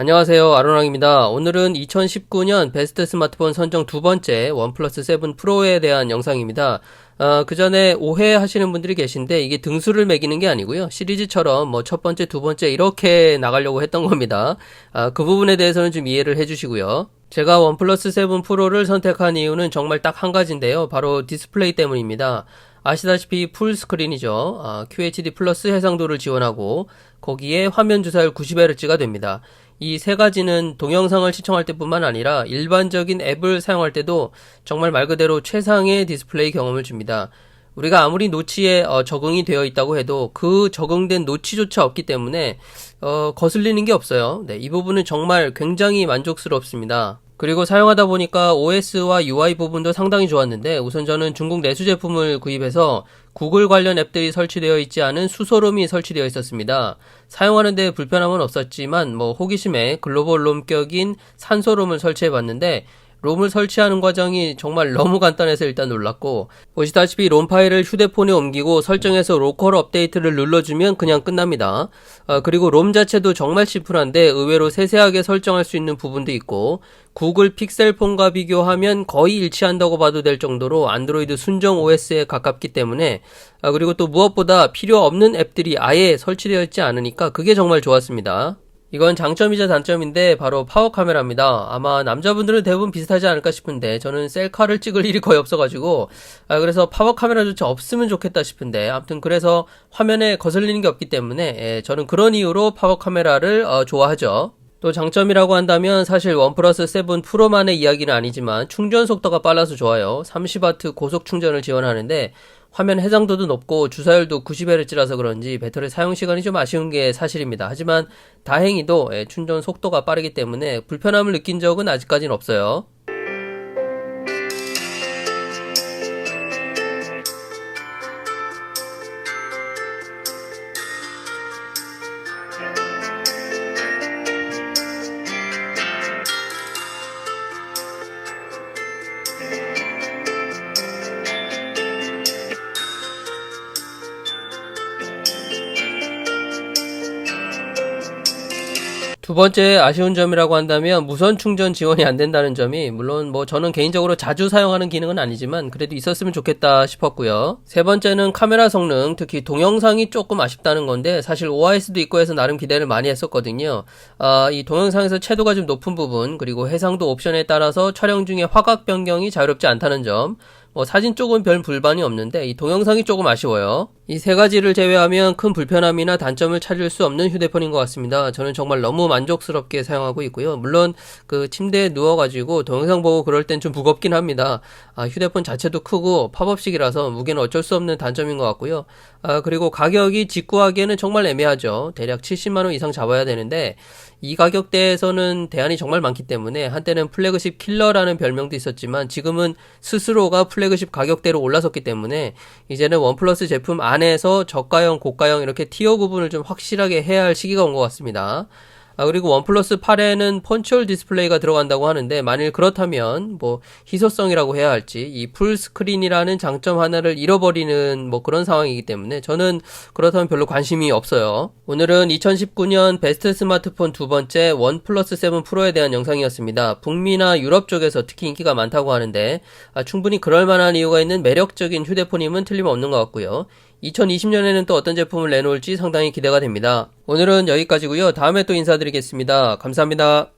안녕하세요. 아로랑입니다. 오늘은 2019년 베스트 스마트폰 선정 두 번째 원 플러스 7 프로에 대한 영상입니다. 어, 그 전에 오해하시는 분들이 계신데 이게 등수를 매기는 게 아니고요. 시리즈처럼 뭐 첫 번째, 두 번째 이렇게 나가려고 했던 겁니다. 아, 그 부분에 대해서는 좀 이해를 해주시고요. 제가 원 플러스 7 프로를 선택한 이유는 정말 딱 한 가지인데요. 바로 디스플레이 때문입니다. 아시다시피 풀 스크린이죠. 아, QHD 플러스 해상도를 지원하고 거기에 화면 주사율 90Hz가 됩니다. 이 세 가지는 동영상을 시청할 때뿐만 아니라 일반적인 앱을 사용할 때도 정말 말 그대로 최상의 디스플레이 경험을 줍니다. 우리가 아무리 노치에 어, 적응이 되어 있다고 해도 그 적응된 노치조차 없기 때문에 어, 거슬리는 게 없어요. 네, 이 부분은 정말 굉장히 만족스럽습니다. 그리고 사용하다 보니까 OS와 UI 부분도 상당히 좋았는데 우선 저는 중국 내수 제품을 구입해서 구글 관련 앱들이 설치되어 있지 않은 수소롬이 설치되어 있었습니다. 사용하는데 불편함은 없었지만 뭐 호기심에 글로벌 롬격인 산소롬을 설치해 봤는데 롬을 설치하는 과정이 정말 너무 간단해서 일단 놀랐고 보시다시피 롬 파일을 휴대폰에 옮기고 설정해서 로컬 업데이트를 눌러주면 그냥 끝납니다. 아, 그리고 롬 자체도 정말 심플한데 의외로 세세하게 설정할 수 있는 부분도 있고 구글 픽셀폰과 비교하면 거의 일치한다고 봐도 될 정도로 안드로이드 순정 OS에 가깝기 때문에 아, 그리고 또 무엇보다 필요 없는 앱들이 아예 설치되어 있지 않으니까 그게 정말 좋았습니다. 이건 장점이자 단점인데 바로 파워 카메라입니다. 아마 남자분들은 대부분 비슷하지 않을까 싶은데 저는 셀카를 찍을 일이 거의 없어가지고 아, 그래서 파워 카메라조차 없으면 좋겠다 싶은데 아무튼 그래서 화면에 거슬리는 게 없기 때문에 예, 저는 그런 이유로 파워 카메라를 어, 좋아하죠. 또 장점이라고 한다면 사실 원 플러스 7 프로만의 이야기는 아니지만 충전 속도가 빨라서 좋아요. 30W 고속 충전을 지원하는데 화면 해상도도 높고 주사율도 90Hz라서 그런지 배터리 사용 시간이 좀 아쉬운 게 사실입니다. 하지만 다행히도 예, 충전 속도가 빠르기 때문에 불편함을 느낀 적은 아직까지는 없어요. 두 번째 아쉬운 점이라고 한다면 무선 충전 지원이 안 된다는 점이 물론 뭐 저는 개인적으로 자주 사용하는 기능은 아니지만 그래도 있었으면 좋겠다 싶었고요. 세 번째는 카메라 성능, 특히 동영상이 조금 아쉽다는 건데 사실 OIS도 있고 해서 나름 기대를 많이 했었거든요. 아, 이 동영상에서 채도가 좀 높은 부분 그리고 해상도 옵션에 따라서 촬영 중에 화각 변경이 자유롭지 않다는 점. 뭐 사진 쪽은 별 불만이 없는데 이 동영상이 조금 아쉬워요. 이 세 가지를 제외하면 큰 불편함이나 단점을 찾을 수 없는 휴대폰인 것 같습니다. 저는 정말 너무 만족스럽게 사용하고 있고요. 물론 그 침대에 누워가지고 동영상 보고 그럴 땐 좀 무겁긴 합니다. 아, 휴대폰 자체도 크고 팝업식이라서 무게는 어쩔 수 없는 단점인 것 같고요. 아, 그리고 가격이 직구하기에는 정말 애매하죠. 대략 70만 원 이상 잡아야 되는데 이 가격대에서는 대안이 정말 많기 때문에 한때는 플래그십 킬러라는 별명도 있었지만 지금은 스스로가 플래그십 가격대로 올라섰기 때문에 이제는 원 플러스 제품 안에서 저가형, 고가형 이렇게 티어 구분을 좀 확실하게 해야 할 시기가 온 것 같습니다. 아, 그리고 원 플러스 8에는 펀치얼 디스플레이가 들어간다고 하는데 만일 그렇다면 뭐 희소성이라고 해야 할지 이 풀 스크린이라는 장점 하나를 잃어버리는 뭐 그런 상황이기 때문에 저는 그렇다면 별로 관심이 없어요. 오늘은 2019년 베스트 스마트폰 두 번째 원 플러스 7 프로에 대한 영상이었습니다. 북미나 유럽 쪽에서 특히 인기가 많다고 하는데 아, 충분히 그럴 만한 이유가 있는 매력적인 휴대폰임은 틀림없는 것 같고요. 2020년에는 또 어떤 제품을 내놓을지 상당히 기대가 됩니다. 오늘은 여기까지고요. 다음에 또 인사드리겠습니다. 감사합니다.